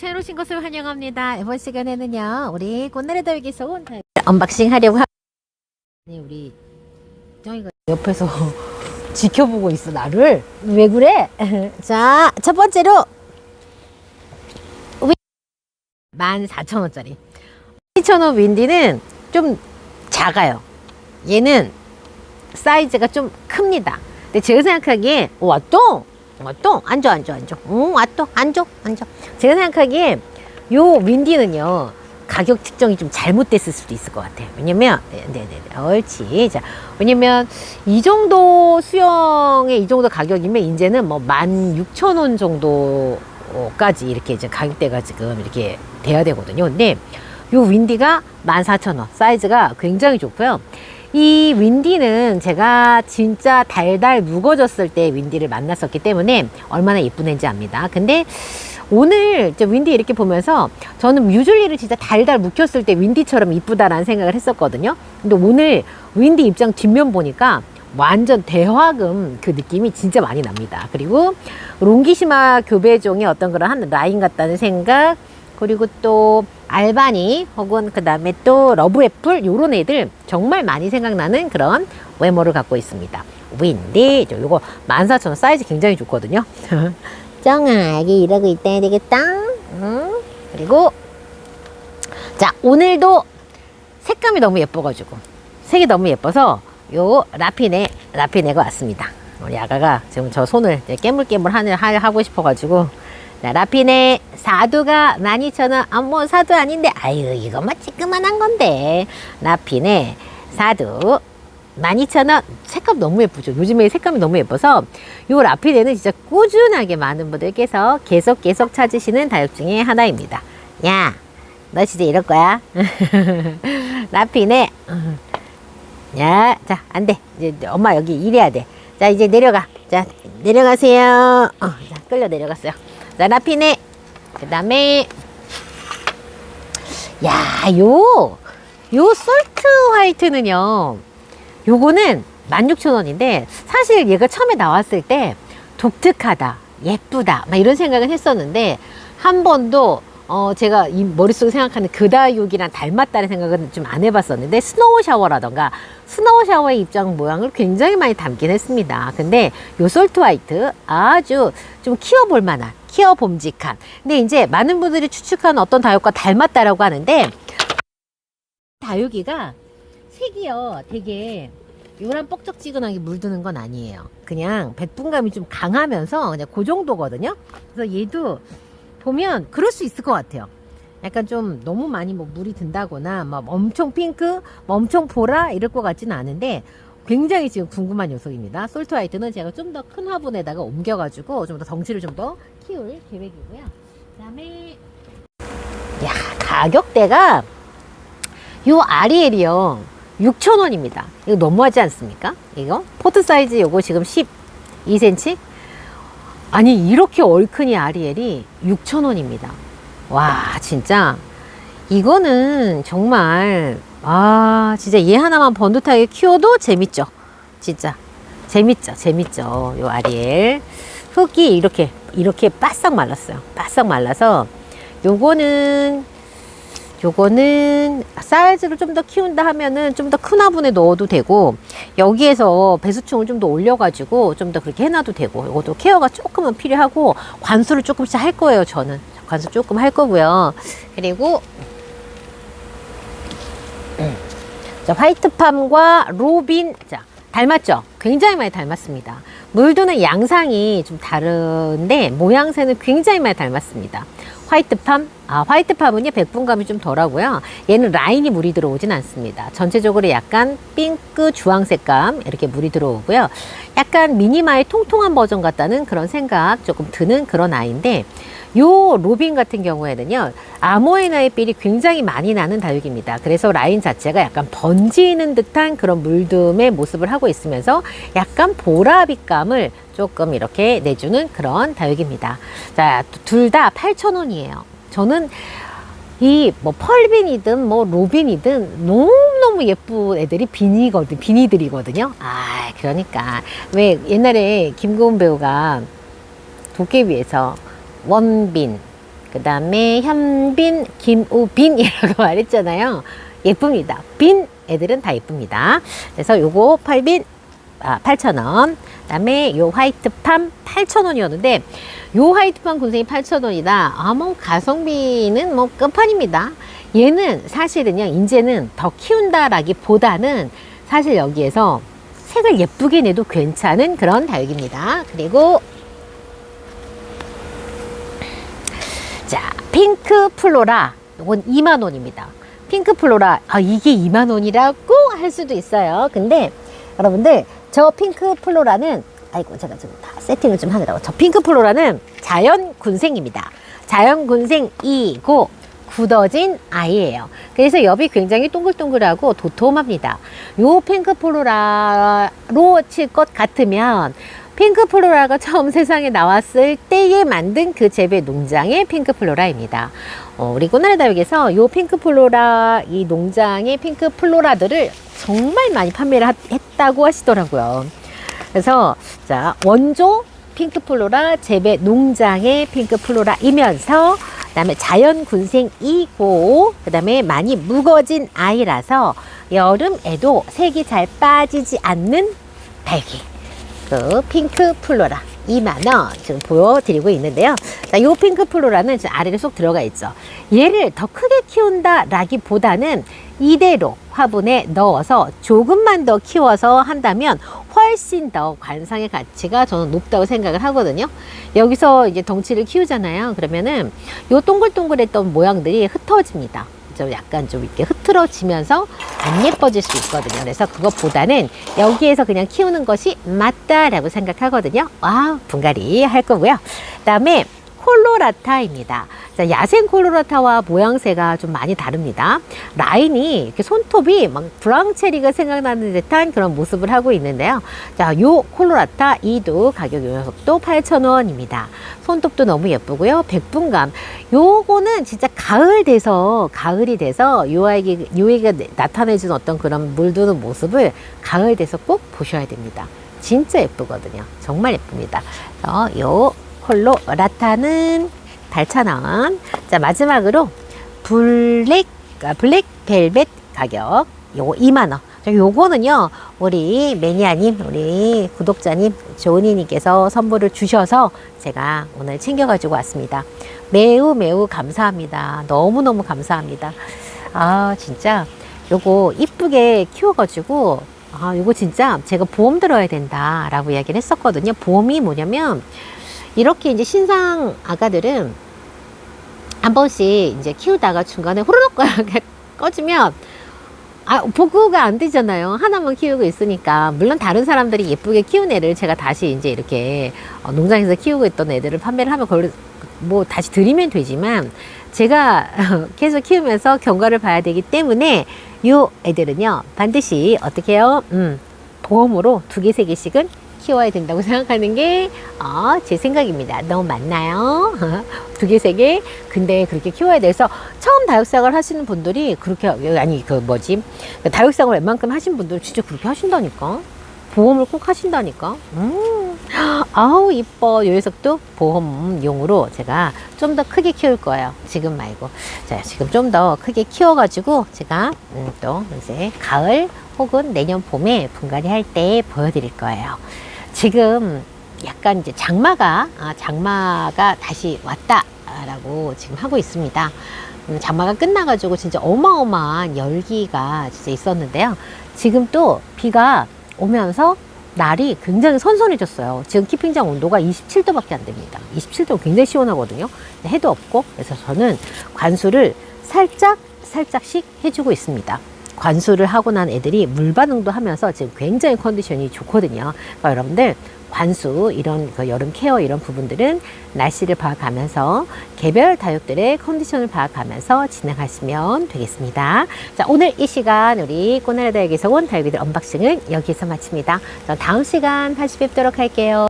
시간 오신 것을 환영합니다. 이번 시간에는요, 우리 꽃나래 다육에서 온 언박싱 하려고 하... 네, 우리 정이가 옆에서 지켜보고 있어, 나를. 왜 그래? 자, 첫 번째로 14,000원짜리. 2,000원 윈디는 좀 작아요. 얘는 사이즈가 좀 큽니다. 근데 제가 생각하기에 왔또 왔또 앉아 앉아 앉아. 응 왔또 앉아 앉아. 제가 생각하기에 요 윈디는요 가격 측정이 좀 잘못됐을 수도 있을 것 같아요. 왜냐면 네네네 옳지. 자 왜냐면 이 정도 수영의 이 정도 가격이면 이제는 뭐 16,000원 정도까지 이렇게 이제 가격대가 지금 이렇게 돼야 되거든요. 근데 요 윈디가 14,000원 사이즈가 굉장히 좋고요. 이 윈디는 제가 진짜 달달 묵어졌을 때 윈디를 만났었기 때문에 얼마나 예쁜 애인지 압니다. 근데 오늘 저 윈디 이렇게 보면서 저는 뮤즐리를 진짜 달달 묵혔을 때 윈디처럼 이쁘다라는 생각을 했었거든요. 근데 오늘 윈디 입장 뒷면 보니까 완전 대화금 그 느낌이 진짜 많이 납니다. 그리고 롱기시마 교배종의 어떤 그런 한 라인 같다는 생각 그리고 또 알바니 혹은 그 다음에 또 러브애플 요런 애들 정말 많이 생각나는 그런 외모를 갖고 있습니다. 윈디 저 요거 14,000원 사이즈 굉장히 좋거든요. 정아 여기 이러고 있다 되겠다. 응? 그리고 자 오늘도 색감이 너무 예뻐가지고 색이 너무 예뻐서 요 라피네 라피네가 왔습니다. 우리 아가가 지금 저 손을 깨물깨물 하고 싶어가지고 자, 라피네 사두가 12,000원. 아, 뭐 사두 아닌데. 아유, 이것만 찌끄만한 건데. 라피네 사두 12,000원. 색감 너무 예쁘죠. 요즘에 색감이 너무 예뻐서 요 라피네는 진짜 꾸준하게 많은 분들께서 계속 계속 찾으시는 다육 중에 하나입니다. 야, 너 진짜 이럴 거야? 라피네. 야, 자, 안 돼. 이제 엄마 여기 일해야 돼. 자, 이제 내려가. 자, 내려가세요. 어, 자, 끌려 내려갔어요. 자, 라피네. 그 다음에, 야, 요, 요 솔트 화이트는요, 요거는 16,000원인데, 사실 얘가 처음에 나왔을 때, 독특하다, 예쁘다, 막 이런 생각은 했었는데, 한 번도, 어, 제가 이 머릿속에 생각하는 그다육이랑 닮았다는 생각은 좀 안 해봤었는데, 스노우 샤워라던가, 스노우 샤워의 입장 모양을 굉장히 많이 담긴 했습니다. 근데 요 솔트 화이트 아주 좀 키워볼 만한, 키워봄직한. 근데 이제 많은 분들이 추측하는 어떤 다육과 닮았다라고 하는데, 다육이가 색이요 되게 요란 뻑적지근하게 물드는 건 아니에요. 그냥 백분감이 좀 강하면서 그냥 그 정도거든요. 그래서 얘도 보면 그럴 수 있을 것 같아요. 약간 좀 너무 많이 뭐 물이 든다거나 막 엄청 핑크, 뭐 엄청 보라 이럴 것 같지는 않은데 굉장히 지금 궁금한 녀석입니다. 솔트 화이트는 제가 좀 더 큰 화분에다가 옮겨가지고 좀 더 덩치를 좀 더 키울 계획이고요. 그다음에 야 가격대가 요 아리엘이요 6,000원입니다. 이거 너무하지 않습니까? 이거 포트 사이즈 요거 지금 12cm 아니 이렇게 얼큰이 아리엘이 6,000원입니다. 와 진짜 이거는 정말 아 진짜 얘 하나만 번듯하게 키워도 재밌죠. 진짜 재밌죠. 재밌죠. 요 아리엘 흙이 이렇게 이렇게 바싹 말랐어요. 바싹 말라서 요거는 요거는 사이즈를 좀 더 키운다 하면은 좀 더 큰 화분에 넣어도 되고 여기에서 배수충을 좀 더 올려가지고 좀 더 그렇게 해놔도 되고 이것도 케어가 조금은 필요하고 관수를 조금씩 할 거예요 저는 관수 조금 할 거고요 그리고 음. 자 화이트팜과 로빈 자 닮았죠? 굉장히 많이 닮았습니다. 물두는 양상이 좀 다른데 모양새는 굉장히 많이 닮았습니다. 화이트팜? 아 화이트팜은요 백분감이 좀 덜하고요. 얘는 라인이 물이 들어오진 않습니다. 전체적으로 약간 핑크 주황색감 이렇게 물이 들어오고요. 약간 미니마의 통통한 버전 같다는 그런 생각 조금 드는 그런 아이인데 요 로빈 같은 경우에는요 아모에나의 필이 굉장히 많이 나는 다육입니다. 그래서 라인 자체가 약간 번지는 듯한 그런 물듬의 모습을 하고 있으면서 약간 보라빛감을 조금 이렇게 내주는 그런 다육입니다. 자 둘 다 8,000원이에요. 저는 이뭐 펄빈이든 뭐 로빈이든 너무너무 예쁜 애들이 비니거든 비니들이거든요. 아 그러니까. 왜 옛날에 김고은 배우가 도깨비에서 원빈 그 다음에 현빈, 김우빈이라고 말했잖아요. 예쁩니다. 빈 애들은 다 예쁩니다. 그래서 요거 8빈 아, 8,000원. 그다음에 요 화이트팜 8,000원이었는데 요 화이트팜 군생이 8,000원이다. 아, 뭐 가성비는 뭐 끝판입니다. 얘는 사실은요. 이제는 더 키운다라기보다는 사실 여기에서 색을 예쁘게 내도 괜찮은 그런 다육입니다. 그리고 자, 핑크 플로라. 이건 2만 원입니다. 핑크 플로라. 아, 이게 2만 원이라고 할 수도 있어요. 근데 여러분들 저 핑크 플로라는 아이고 제가 좀다 세팅을 좀 하느라고 저 핑크 플로라는 자연 군생입니다. 자연 군생이고 굳어진 아이예요. 그래서 엽이 굉장히 동글동글하고 도톰합니다. 요 핑크 플로라로 칠 것 같으면 핑크 플로라가 처음 세상에 나왔을 때에 만든 그 재배 농장의 핑크 플로라입니다. 어, 우리 꽃나래 다육에서 요 핑크 플로라 이 농장의 핑크 플로라들을 정말 많이 판매를 하- 했다고 하시더라고요. 그래서 자 원조 핑크 플로라 재배 농장의 핑크 플로라이면서 그다음에 자연 군생이고 그다음에 많이 묵어진 아이라서 여름에도 색이 잘 빠지지 않는 달기 그 핑크 플로라 2만원 지금 보여드리고 있는데요. 자, 요 핑크 플로라는 지금 아래로 쏙 들어가 있죠. 얘를 더 크게 키운다 라기보다는 이대로 화분에 넣어서 조금만 더 키워서 한다면 훨씬 더 관상의 가치가 저는 높다고 생각을 하거든요. 여기서 이제 덩치를 키우잖아요. 그러면은 요 동글동글했던 모양들이 흩어집니다. 좀 약간 좀 이렇게 흐트러지면서 안 예뻐질 수 있거든요. 그래서 그것보다는 여기에서 그냥 키우는 것이 맞다라고 생각하거든요. 와, 분갈이 할 거고요. 그 다음에 콜로라타입니다. 자, 야생 콜로라타와 모양새가 좀 많이 다릅니다. 라인이 이렇게 손톱이 막 브랑체리가 생각나는 듯한 그런 모습을 하고 있는데요. 자, 요 콜로라타 이도 가격 요 녀석도 8,000원입니다. 손톱도 너무 예쁘고요. 백분감. 요거는 진짜 가을 돼서 가을이 돼서 요 아이가 요 아이가 나타내준 어떤 그런 물드는 모습을 가을 돼서 꼭 보셔야 됩니다. 진짜 예쁘거든요. 정말 예쁩니다. 어, 요 콜로 라타는 8,000원. 자, 마지막으로 블랙, 아, 블랙 벨벳 가격. 요거 2만원. 자, 요거는요, 우리 매니아님, 우리 구독자님, 조은이님께서 선물을 주셔서 제가 오늘 챙겨가지고 왔습니다. 매우 매우 감사합니다. 너무너무 감사합니다. 아, 진짜 요거 이쁘게 키워가지고 아, 이거 진짜 제가 보험 들어야 된다라고 이야기를 했었거든요. 보험이 뭐냐면 이렇게 이제 신상 아가들은 한 번씩 이제 키우다가 중간에 후루룩 꺼지면 아, 보고가 안 되잖아요. 하나만 키우고 있으니까. 물론 다른 사람들이 예쁘게 키운 애를 제가 다시 이제 이렇게 어, 농장에서 키우고 있던 애들을 판매를 하면 그걸 뭐 다시 드리면 되지만 제가 계속 키우면서 경과를 봐야 되기 때문에 요 애들은요 반드시 어떻게 해요? 음, 보험으로 두 개, 세 개씩은 키워야 된다고 생각하는 게, 어, 제 생각입니다. 너무 많나요? 두 개, 세 개? 근데 그렇게 키워야 돼서 처음 다육생활 하시는 분들이 그렇게, 아니, 그 뭐지? 다육생활 웬만큼 하신 분들 진짜 그렇게 하신다니까? 보험을 꼭 하신다니까? 음, 아우, 이뻐. 요 녀석도 보험용으로 제가 좀 더 크게 키울 거예요. 지금 말고. 자, 지금 좀 더 크게 키워가지고 제가 음, 또 이제 가을 혹은 내년 봄에 분갈이 할 때 보여드릴 거예요. 지금 약간 이제 장마가, 아, 장마가 다시 왔다라고 지금 하고 있습니다. 음, 장마가 끝나가지고 진짜 어마어마한 열기가 진짜 있었는데요. 지금 또 비가 오면서 날이 굉장히 선선해졌어요. 지금 키핑장 온도가 27도밖에 안 됩니다. 27도 굉장히 시원하거든요. 해도 없고 그래서 저는 관수를 살짝 살짝씩 해주고 있습니다. 관수를 하고 난 애들이 물 반응도 하면서 지금 굉장히 컨디션이 좋거든요. 그러니까 여러분들 관수 이런 그 여름 케어 이런 부분들은 날씨를 봐가면서 개별 다육들의 컨디션을 봐가면서 진행하시면 되겠습니다. 자 오늘 이 시간 우리 꼬나라 다육에서 온 다육이들 언박싱을 여기서 마칩니다. 저 다음 시간 다시 뵙도록 할게요.